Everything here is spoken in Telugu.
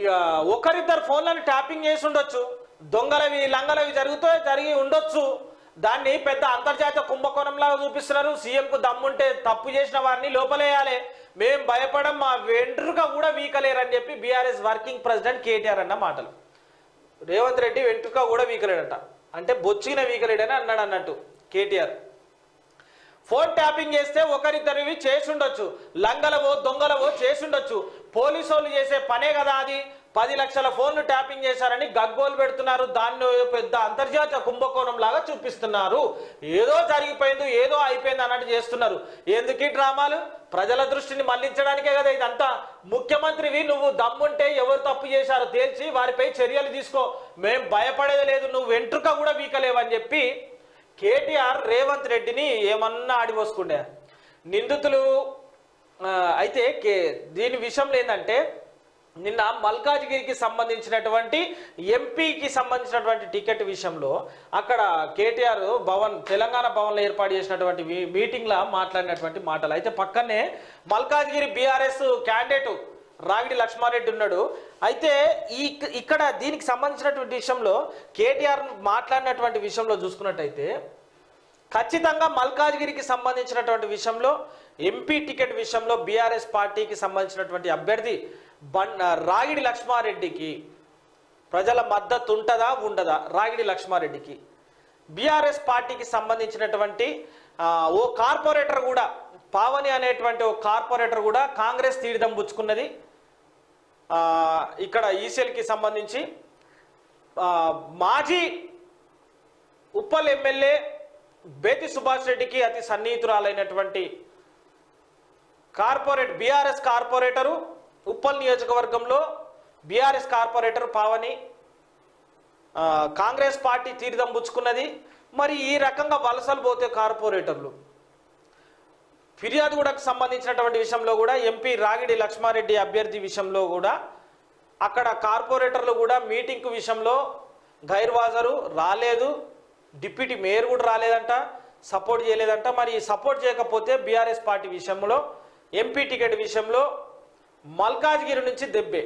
ఇక ఒకరిద్దరు ఫోన్లను ట్యాపింగ్ చేసి ఉండొచ్చు. దొంగలవి లంగలవి జరుగుతూ జరిగి ఉండొచ్చు. దాన్ని పెద్ద అంతర్జాతీయ కుంభకోణంలాగా చూపిస్తున్నారు. సీఎంకు దమ్ముంటే తప్పు చేసిన వారిని లోపలేయాలి. మేం భయపడం మా వెంట్రుక కూడా వీకలేరని చెప్పి బీఆర్ఎస్ వర్కింగ్ ప్రెసిడెంట్ కేటీఆర్ అన్న మాటలు. రేవంత్ రెడ్డి వెంట్రుక కూడా వీకలేడట. అంటే బొచ్చిన వీకలేడని అన్నాడు అన్నట్టు కేటీఆర్. ఫోన్ ట్యాపింగ్ చేస్తే ఒకరిద్దరివి చేసుండొచ్చు. లంగలవో దొంగలవో చేసుండొచ్చు. పోలీసు వాళ్ళు చేసే పనే కదా అది. పది లక్షల ఫోన్లు ట్యాపింగ్ చేశారని గగ్గోలు పెడుతున్నారు. దాన్ని పెద్ద అంతర్జాతీయ కుంభకోణం లాగా చూపిస్తున్నారు. ఏదో జరిగిపోయింది ఏదో అయిపోయింది అన్నట్టు చేస్తున్నారు. ఎందుకు డ్రామాలు? ప్రజల దృష్టిని మళ్ళించడానికే కదా ఇదంతా. ముఖ్యమంత్రివి నువ్వు దమ్ముంటే ఎవరు తప్పు చేశారో తేల్చి వారిపై చర్యలు తీసుకో. మేం భయపడేది లేదు నువ్వు వెంట్రుక కూడా వీకలేవని చెప్పి కేటీఆర్ రేవంత్ రెడ్డిని ఏమన్నా ఆడిపోసుకుండే నిందితులు అయితే కే దీని విషయంలో ఏంటంటే నిన్న మల్కాజ్గిరికి సంబంధించినటువంటి ఎంపీకి సంబంధించినటువంటి టికెట్ విషయంలో అక్కడ కేటీఆర్ భవన్ తెలంగాణ భవన్లో ఏర్పాటు చేసినటువంటి మీటింగ్లో మాట్లాడినటువంటి మాటలు. అయితే పక్కనే మల్కాజ్గిరి బీఆర్ఎస్ క్యాండిడేట్ రాగిడి లక్ష్మారెడ్డి ఉన్నాడు. అయితే ఈ ఇక్కడ దీనికి సంబంధించినటువంటి విషయంలో కేటీఆర్ మాట్లాడినటువంటి విషయంలో చూసుకున్నట్టయితే ఖచ్చితంగా మల్కాజ్గిరికి సంబంధించినటువంటి విషయంలో ఎంపీ టికెట్ విషయంలో బీఆర్ఎస్ పార్టీకి సంబంధించినటువంటి అభ్యర్థి బన్ రాగిడి లక్ష్మారెడ్డికి ప్రజల మద్దతు ఉంటుందా ఉండదా? రాగిడి లక్ష్మారెడ్డికి. బీఆర్ఎస్ పార్టీకి సంబంధించినటువంటి ఓ కార్పొరేటర్ కూడా పావని అనేటువంటి ఓ కార్పొరేటర్ కూడా కాంగ్రెస్ తీర్థం పుచ్చుకున్నది. ఇక్కడ ఈసీఎల్కి సంబంధించి మాజీ ఉప్పల్ ఎమ్మెల్యే బేతి సుభాష్ రెడ్డికి అతి సన్నిహితురాలైనటువంటి కార్పొరేట్ బీఆర్ఎస్ కార్పొరేటరు ఉప్పల్ నియోజకవర్గంలో BRS corporator Pavani Congress party తీర్థం పుచ్చుకున్నది. మరి ఈ రకంగా వలసలు పోతే కార్పొరేటర్లు. ఫిర్యాదుగూడకు సంబంధించినటువంటి విషయంలో కూడా ఎంపీ రాగిడి లక్ష్మారెడ్డి అభ్యర్థి విషయంలో కూడా అక్కడ కార్పొరేటర్లు కూడా మీటింగ్ విషయంలో గైర్వాజరు రాలేదు. డిప్యూటీ మేయర్ కూడా రాలేదంట సపోర్ట్ చేయలేదంట. మరి సపోర్ట్ చేయకపోతే బీఆర్ఎస్ పార్టీ విషయంలో ఎంపీ టికెట్ విషయంలో మల్కాజ్గిరి నుంచి దెబ్బే.